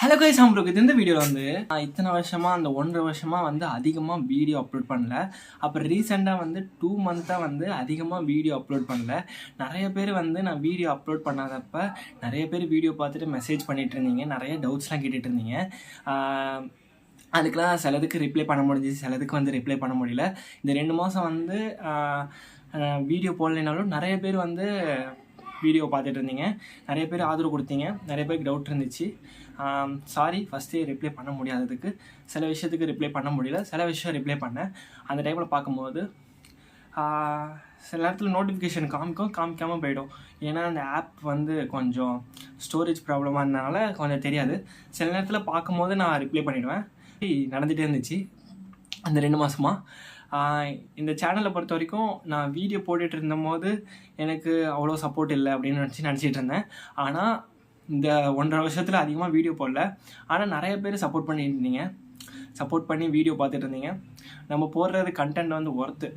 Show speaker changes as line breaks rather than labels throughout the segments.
Hello guys நம்மளுக்கு இந்த வீடியோவில் வந்து நான் இத்தனை வருஷமாக அந்த ஒன்றரை வருஷமாக வந்து அதிகமாக வீடியோ அப்லோட் பண்ணல. அப்புறம் ரீசெண்டாக வந்து டூ மந்த்தாக வந்து அதிகமாக வீடியோ அப்லோட் பண்ணல. நிறைய பேர் வந்து நான் வீடியோ அப்லோட் பண்ணாதப்ப நிறைய பேர் வீடியோ பார்த்துட்டு மெசேஜ் பண்ணிகிட்டு இருந்தீங்க. நிறைய டவுட்ஸ்லாம் கேட்டுட்டு இருந்தீங்க. அதுக்கெலாம் சிலதுக்கு ரிப்ளை பண்ண முடிஞ்சிச்சு சிலதுக்கு வந்து ரிப்ளை பண்ண முடியல. இந்த ரெண்டு மாதம் வந்து வீடியோ போடலைனாலும் நிறைய பேர் வந்து வீடியோ பார்த்துட்டு இருந்தீங்க. நிறைய பேர் ஆதரவு கொடுத்தீங்க. நிறைய பேருக்கு டவுட் இருந்துச்சு. சாரி ஃபஸ்ட்டே ரிப்ளை பண்ண முடியாததுக்கு. சில விஷயத்துக்கு ரிப்ளை பண்ண முடியல. சில விஷயம் ரிப்ளை பண்ணேன் அந்த டைமில் பார்க்கும்போது சில நேரத்தில் நோட்டிஃபிகேஷன் காமிக்கும். காமிக்காமல் போயிடும். ஏன்னா அந்த ஆப் வந்து கொஞ்சம் ஸ்டோரேஜ் ப்ராப்ளமாக இருந்தனால கொஞ்சம் தெரியாது. சில நேரத்தில் பார்க்கும்போது நான் ரிப்ளை பண்ணிவிடுவேன் நடந்துகிட்டே இருந்துச்சு. அந்த ரெண்டு மாதமா இந்த சேனலை பொறுத்த வரைக்கும் நான் வீடியோ போட்டுட்டு இருந்தபோது எனக்கு அவ்வளோ சப்போர்ட் இல்லை அப்படின்னு நினச்சி நினச்சிட்டு இருந்தேன். ஆனால் இந்த ஒன்றரை வருஷத்தில் அதிகமாக வீடியோ போடல. ஆனால் நிறைய பேர் சப்போர்ட் பண்ணிட்டு இருந்தீங்க. சப்போர்ட் பண்ணி வீடியோ பார்த்துட்டு இருந்தீங்க. நம்ம போடுறது கண்டென்ட் வந்து ஒர்த்து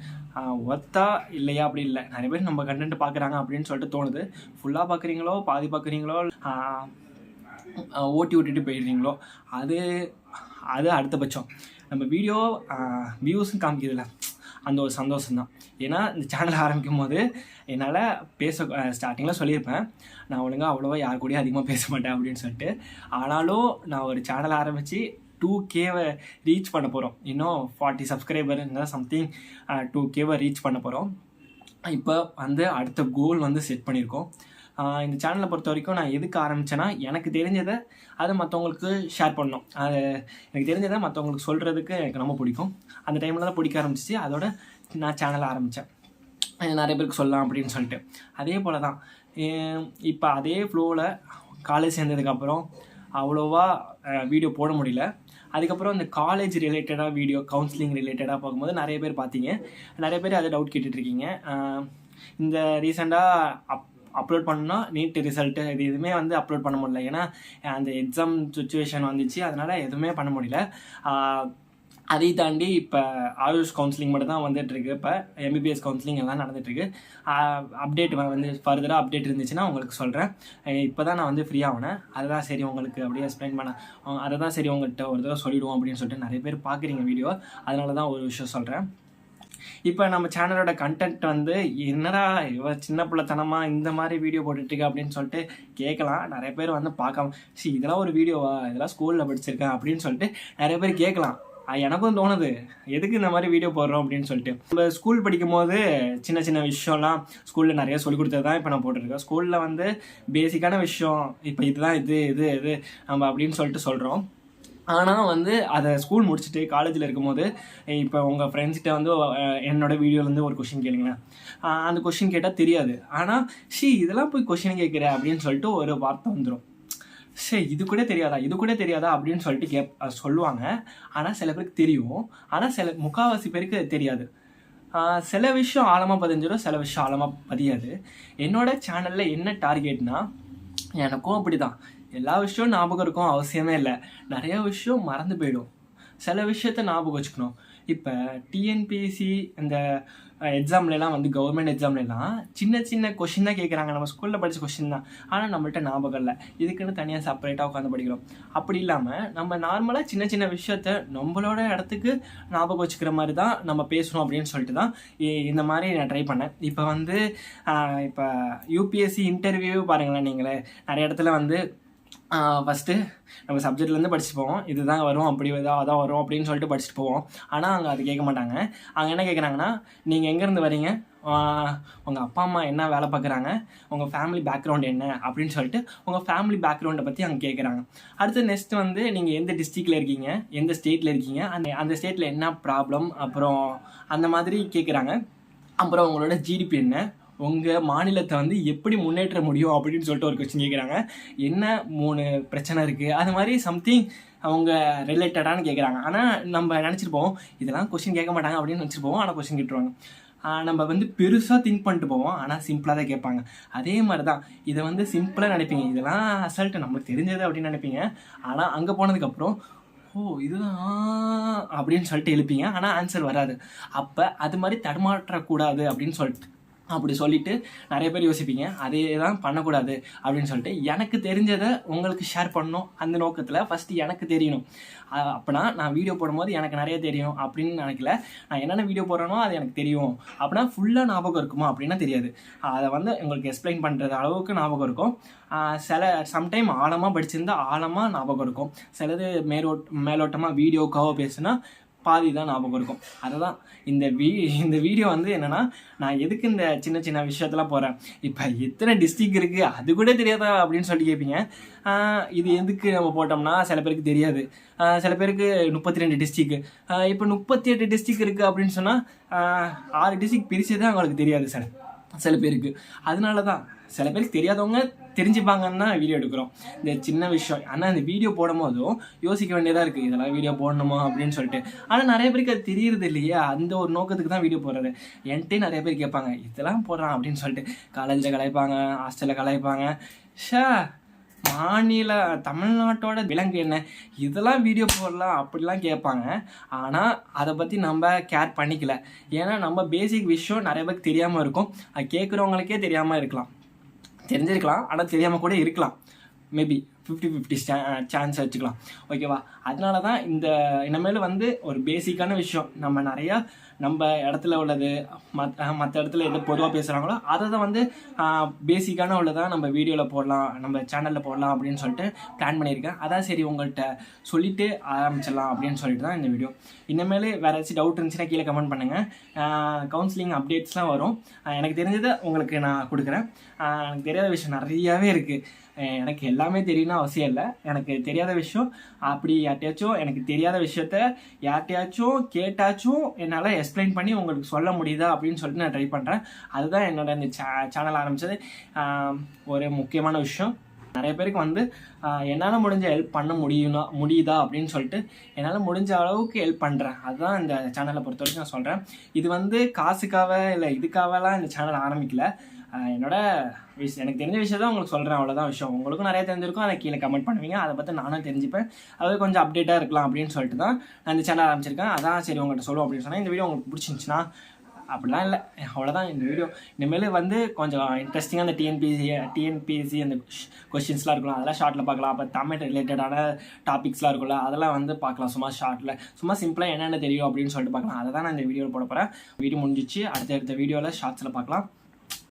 ஒர்த்தா இல்லையா? அப்படி இல்லை. நிறைய பேர் நம்ம கண்டென்ட் பார்க்குறாங்க அப்படின்னு சொல்லிட்டு தோணுது. ஃபுல்லாக பார்க்குறீங்களோ பாதி பார்க்குறீங்களோ ஓட்டி ஓட்டிட்டு போயிடுறீங்களோ அது அது அடுத்தபட்சம் நம்ம வீடியோ வியூஸும் காமிக்கிறதுல அந்த ஒரு சந்தோஷம் தான் ஏன்னா இந்த சேனல் ஆரம்பிக்கும் போது என்னால் பேச ஸ்டார்டிங்கில் சொல்லியிருப்பேன். நான் ஒழுங்காக அவ்வளோவா யார் கூடயும் அதிகமாக பேச மாட்டேன் அப்படின்னு சொல்லிட்டு. ஆனாலும் நான் ஒரு சேனல் ஆரம்பித்து டூ கேவை ரீச் பண்ண போகிறோம் இன்னும் ஃபார்ட்டி சப்ஸ்கிரைபர் சம்திங் டூ கேவை ரீச் பண்ண போகிறோம் இப்போ வந்து அடுத்த கோல் வந்து செட் பண்ணியிருக்கோம். இந்த சேனலை பொறுத்த வரைக்கும் நான் எதுக்கு ஆரம்பித்தேன்னா எனக்கு தெரிஞ்சதை அதை மற்றவங்களுக்கு ஷேர் பண்ணணும். அது எனக்கு தெரிஞ்சதை மற்றவங்களுக்கு சொல்கிறதுக்கு எனக்கு ரொம்ப பிடிக்கும். அந்த டைமில் தான் பிடிக்க ஆரம்பிச்சிச்சு. அதோட நான் சேனலை ஆரம்பித்தேன் நிறைய பேருக்கு சொல்லலாம் அப்படின்னு சொல்லிட்டு. அதே போல் தான் இப்போ அதே ஃப்ளோவில் காலேஜ் சேர்ந்ததுக்கப்புறம் அவ்வளோவா வீடியோ போட முடியல. அதுக்கப்புறம் இந்த காலேஜ் ரிலேட்டடாக வீடியோ கவுன்சிலிங் ரிலேட்டடாக பார்க்கும்போது நிறைய பேர் பார்த்தீங்க. நிறைய பேர் அதை டவுட் கேட்டுட்ருக்கீங்க இந்த ரீசெண்டாக அப் அப்லோட் பண்ணால் நீட் ரிசல்ட்டு இது எதுவுமே வந்து அப்லோட் பண்ண முடியல. ஏன்னா அந்த எக்ஸாம் சுச்சுவேஷன் வந்துச்சு. அதனால் எதுவுமே பண்ண முடியல. அதை தாண்டி இப்போ ஆயுஷ் கவுன்சிலிங் மட்டும் தான் வந்துட்டுருக்கு இப்போ எம்பிபிஎஸ் கவுன்சிலிங் எல்லாம் நடந்துட்டு அப்டேட் வந்து ஃபர்தராக அப்டேட் இருந்துச்சுன்னா உங்களுக்கு சொல்கிறேன் இப்போ தான் நான் வந்து ஃப்ரீ ஆகினேன் அதுதான் சரி உங்களுக்கு அப்படியே எக்ஸ்பிளைன் பண்ண அதை தான் சரி உங்கள்கிட்ட ஒரு தடவை சொல்லிடுவோம் அப்படின்னு சொல்லிட்டு நிறைய பேர் பார்க்குறீங்க வீடியோ அதனால தான் ஒரு விஷயம் சொல்கிறேன் இப்போ நம்ம சேனலோட கண்டென்ட் வந்து என்னடா இவ சின்ன பிள்ளைத்தனமாக இந்த மாதிரி வீடியோ போட்டுட்ருக்க அப்படின்னு சொல்லிட்டு கேட்கலாம். நிறைய பேர் வந்து பார்க்காம சி இதெல்லாம் ஒரு வீடியோவா இதெல்லாம் ஸ்கூலில் படிச்சிருக்கேன் அப்படின்னு சொல்லிட்டு நிறைய பேர் கேட்கலாம். அது எனக்கும் தோணுது. எதுக்கு இந்த மாதிரி வீடியோ போடுறோம் அப்படின்னு சொல்லிட்டு. நம்ம ஸ்கூல் படிக்கும் போது சின்ன சின்ன விஷயம்லாம் ஸ்கூலில் நிறைய சொல்லிக் கொடுத்தது தான் இப்போ நான் போட்டிருக்கேன். ஸ்கூலில் வந்து பேசிக்கான விஷயம் இப்போ இதுதான் இது இது இது நம்ம அப்படின்னு சொல்லிட்டு சொல்கிறோம் ஆனால் வந்து அதை ஸ்கூல் முடிச்சுட்டு காலேஜில் இருக்கும்போது இப்போ உங்கள் ஃப்ரெண்ட்ஸ்கிட்ட வந்து என்னோட வீடியோலேருந்து ஒரு கொஷின் கேளுங்களேன். அந்த கொஷின் கேட்டால் தெரியாது. ஆனால் ஷி இதெல்லாம் போய் கொஷின் கேட்குற அப்படின்னு சொல்லிட்டு ஒரு வார்த்தை வந்துடும் சரி இது கூட தெரியாதா? இது கூட தெரியாதா? அப்படின்னு சொல்லிட்டு கேப் சொல்லுவாங்க. ஆனால் சில பேருக்கு தெரியும். ஆனால் சில முக்கால்வாசி பேருக்கு தெரியாது. சில விஷயம் ஆழமாக பதிஞ்சிடும் சில விஷயம் ஆழமாக பதியாது. என்னோட சேனலில் என்ன டார்கெட்னா எனக்கும் அப்படி தான் எல்லா விஷயம் ஞாபகம் இருக்கும் அவசியமே இல்லை. நிறைய விஷயம் மறந்து போயிடும். சில விஷயத்த ஞாபகம் வச்சுக்கணும். இப்போ டிஎன்பிஎஸ்சி இந்த எக்ஸாம்லலாம் வந்து கவர்மெண்ட் எக்ஸாம்லலாம் சின்ன சின்ன கொஷின் தான் கேட்குறாங்க நம்ம ஸ்கூலில் படித்த கொஷின் தான். ஆனால் நம்மள்ட்ட ஞாபகம் இல்லை. இதுக்குன்னு தனியாக செப்பரேட்டாக உட்காந்து படிக்கிறோம். அப்படி இல்லாமல் நம்ம நார்மலாக சின்ன சின்ன விஷயத்த நம்மளோட இடத்துக்கு ஞாபகம் வச்சுக்கிற மாதிரி தான் நம்ம பேசணும் அப்படின்னு சொல்லிட்டு தான் இந்த மாதிரி நான் ட்ரை பண்ணேன். இப்போ வந்து இப்போ யூபிஎஸ்சி இன்டர்வியூ பாருங்களேன் நீங்களே. நிறைய இடத்துல வந்து ஃபஸ்ட்டு நம்ம சப்ஜெக்ட்லேருந்து படிச்சுட்டு போவோம். இதுதான் வரும் அப்படி இதா அதான் வரும் அப்படின்னு சொல்லிட்டு படிச்சுட்டு போவோம். ஆனால் அங்கே அது கேட்க மாட்டாங்க. அங்கே என்ன கேட்குறாங்கன்னா நீங்கள் எங்கேருந்து வரீங்க உங்கள் அப்பா அம்மா என்ன வேலை பார்க்குறாங்க? உங்கள் ஃபேமிலி பேக்ரவுண்ட் என்ன? அப்படின்னு சொல்லிட்டு உங்கள் ஃபேமிலி பேக்ரவுண்டை பற்றி அங்கே கேட்குறாங்க. அடுத்து நெக்ஸ்ட் வந்து நீங்கள் எந்த டிஸ்ட்ரிக்டில் இருக்கீங்க? எந்த ஸ்டேட்டில் இருக்கீங்க? அந்த அந்த ஸ்டேட்டில் என்ன ப்ராப்ளம் அப்புறம் அந்த மாதிரி கேட்குறாங்க. அப்புறம் உங்களோட ஜிடிபி என்ன? உங்கள் மாநிலத்தை வந்து எப்படி முன்னேற்ற முடியும் அப்படின்னு சொல்லிட்டு ஒரு கொஸ்டின் கேட்குறாங்க என்ன மூணு பிரச்சனை இருக்குது அது மாதிரி சம்திங் அவங்க ரிலேட்டடானு கேட்குறாங்க ஆனால் நம்ம நினச்சிருப்போம் இதெல்லாம் கொஸ்டின் கேட்க மாட்டாங்க அப்படின்னு நினச்சிருப்போம். ஆனால் கொஸ்டின் கேட்டுருவாங்க. நம்ம வந்து பெருசாக திங்க் பண்ணிட்டு போவோம். ஆனால் சிம்பிளாக தான் கேட்பாங்க. அதே மாதிரி தான் இதை வந்து சிம்பிளாக நினைப்பீங்க. இதெல்லாம் அசல்ட்டு நம்மளுக்கு தெரிஞ்சது அப்படின்னு நினைப்பீங்க. ஆனால் அங்கே போனதுக்கப்புறம் ஓ இதுதான் அப்படின்னு சொல்லிட்டு எழுப்பீங்க. ஆனால் ஆன்சர் வராது. அப்போ அது மாதிரி தடுமாற்றக்கூடாது அப்படின்னு சொல்லிட்டு அப்படி சொல்லிட்டு நிறைய பேர் யோசிப்பீங்க அதே தான் பண்ணக்கூடாது அப்படின்னு சொல்லிட்டு. எனக்கு தெரிஞ்சதை உங்களுக்கு ஷேர் பண்ணணும். அந்த நோக்கத்தில் ஃபஸ்ட்டு எனக்கு தெரியணும். அப்படின்னா நான் வீடியோ போடும்போது எனக்கு நிறைய தெரியும் அப்படின்னு நினைக்கல. நான் என்னென்ன வீடியோ போடுறேனோ அது எனக்கு தெரியும். அப்படின்னா ஃபுல்லாக ஞாபகம் இருக்குமா அப்படின்னா தெரியாது. அதை வந்து உங்களுக்கு எக்ஸ்பிளைன் பண்ணுறது அளவுக்கு ஞாபகம் இருக்கும். சில சம்டைம் ஆழமாக படிச்சிருந்தால் ஆழமாக ஞாபகம் இருக்கும். சிலது மேலோட் மேலோட்டமாக வீடியோக்காக பேசுனா பாதி தான் ஞாபகம் இருக்கும். அதுதான். இந்த வீ இந்த வீடியோ வந்து என்னென்னா நான் எதுக்கு இந்த சின்ன சின்ன விஷயத்தெலாம் போகிறேன் இப்போ எத்தனை டிஸ்ட்ரிக் இருக்குது அது கூட தெரியாதா? அப்படின்னு சொல்லி கேட்பீங்க இது எதுக்கு நம்ம போட்டோம்னா சில பேருக்கு தெரியாது. சில பேருக்கு முப்பத்தி ரெண்டு டிஸ்ட்ரிக்கு இப்போ முப்பத்தி எட்டு டிஸ்ட்ரிக் இருக்குது அப்படின்னு சொன்னால் ஆறு டிஸ்ட்ரிக் பிரித்ததே அவங்களுக்கு தெரியாது சார். சில பேருக்கு. அதனால தான் சில பேருக்கு தெரியாதவங்க தெரிஞ்சுப்பாங்கன்னு தான் வீடியோ எடுக்கிறோம். இந்த சின்ன விஷயம். ஆனால் இந்த வீடியோ போடும் போதும் யோசிக்க வேண்டியதாக இருக்குது இதெல்லாம் வீடியோ போடணுமா அப்படின்னு சொல்லிட்டு. ஆனால் நிறைய பேருக்கு அது தெரியுறது இல்லையா. அந்த ஒரு நோக்கத்துக்கு தான் வீடியோ போடுறது. என்கிட்டே நிறைய பேர் கேட்பாங்க இதெல்லாம் போடுறான் அப்படின்னு சொல்லிட்டு. காலேஜில் கலாய்ப்பாங்க ஹாஸ்டலில் கலாய்ப்பாங்க. ஷா மாநில தமிழ்நாட்டோட விலங்கு என்ன? இதெல்லாம் வீடியோ போடலாம் அப்படிலாம் கேட்பாங்க. ஆனால் அதை பற்றி நம்ம கேர் பண்ணிக்கல. ஏன்னா நம்ம பேசிக் விஷயம் நிறைய பேருக்கு தெரியாமல் இருக்கும். அது கேட்குறவங்களுக்கே தெரியாமல் இருக்கலாம். தெரிஞ்சிருக்கலாம் ஆனால் தெரியாமல் கூட இருக்கலாம். மேபி ஃபிஃப்டி ஃபிஃப்டி சான்ஸ் வச்சுக்கலாம். ஓகேவா அதனால தான் இந்த இனிமேல் வந்து ஒரு பேசிக்கான விஷயம். நம்ம நிறையா நம்ம இடத்துல உள்ளது மத் மற்ற இடத்துல எது பொதுவாக பேசுகிறாங்களோ அதை தான் வந்து பேசிக்கான உள்ளதான் நம்ம வீடியோவில் போடலாம் நம்ம சேனலில் போடலாம் அப்படின்னு சொல்லிட்டு பிளான் பண்ணியிருக்கேன். அதான் சரி உங்கள்கிட்ட சொல்லிட்டு ஆரம்பிச்சிடலாம் அப்படின்னு சொல்லிட்டு தான் இந்த வீடியோ இனிமேல் வேறு ஏதாச்சும் டவுட் இருந்துச்சுன்னா கீழே கமெண்ட் பண்ணுங்கள் கவுன்சிலிங் அப்டேட்ஸ்லாம் வரும். எனக்கு தெரிஞ்சதை உங்களுக்கு நான் கொடுக்குறேன். எனக்கு தெரியாத விஷயம் நிறையாவே இருக்குது எனக்கு எல்லாமே தெரியும். தெரியணும்னு அவசியம் இல்லை. எனக்கு தெரியாத விஷயம். அப்படி யார்ட்டையாச்சும் எனக்கு தெரியாத விஷயத்த யார்ட்டையாச்சும் கேட்டாச்சும் என்னால் எக்ஸ்பிளைன் பண்ணி உங்களுக்கு சொல்ல முடியுதா அப்படின்னு சொல்லிட்டு நான் ட்ரை பண்ணுறேன் அதுதான் என்னோட இந்த சே சேனல் ஆரம்பித்தது ஒரு முக்கியமான விஷயம். நிறைய பேருக்கு வந்து என்னால் முடிஞ்ச ஹெல்ப் பண்ண முடியும்னா முடியுதா அப்படின்னு சொல்லிட்டு என்னால் முடிஞ்ச அளவுக்கு ஹெல்ப் பண்ணுறேன் அதுதான் இந்த சேனலை பொறுத்த வரைக்கும் நான் சொல்கிறேன் இது வந்து காசுக்காக இல்லை இதுக்காகலாம் இந்த சேனல் ஆரம்பிக்கல. என்னோட விஷ் எனக்கு தெரிஞ்ச விஷயம் தான் உங்களுக்கு சொல்கிறேன் அவ்வளோதான் விஷயம். உங்களுக்கும் நிறைய தெரிஞ்சிருக்கும் அதை கீழே கமெண்ட் பண்ணுவீங்க. அதை பற்றி நானும் தெரிஞ்சுப்பேன். அது கொஞ்சம் அப்டேட்டாக இருக்கலாம் அப்படின்னு சொல்லிட்டு தான் நான் இந்த சேனல் ஆரம்பிச்சிருக்கேன். அதான் சரி உங்கள்கிட்ட சொல்லுவோம் அப்படின்னு சொன்னால் இந்த வீடியோ உங்களுக்கு பிடிச்சிருந்துச்சுன்னா அப்படிலாம் இல்லை. அவ்வளோதான் இந்த வீடியோ இனிமேல் வந்து கொஞ்சம் இன்ட்ரெஸ்டிங்காக அந்த டிஎன்பிசி டிஎன்பிஎஸ்சி அந்த கொஷின்ஸ்லாம் இருக்கலாம் அதெல்லாம் ஷார்ட்டில் பார்க்கலாம். அப்போ தமிழ் ரிலேட்டடான டாபிக்ஸ்லாம் இருக்கும்ல அதெல்லாம் வந்து பார்க்கலாம் சும்மா ஷார்ட்டில் சும்மா சிம்பிளாக என்னென்ன தெரியும் அப்படின்னு சொல்லிட்டு பார்க்கலாம். அதை தான் நான் இந்த வீடியோவில் போட போகிறேன் வீடியோ முடிஞ்சிச்சு. அடுத்த அடுத்த வீடியோவில் ஷார்ட்ஸில் பார்க்கலாம்.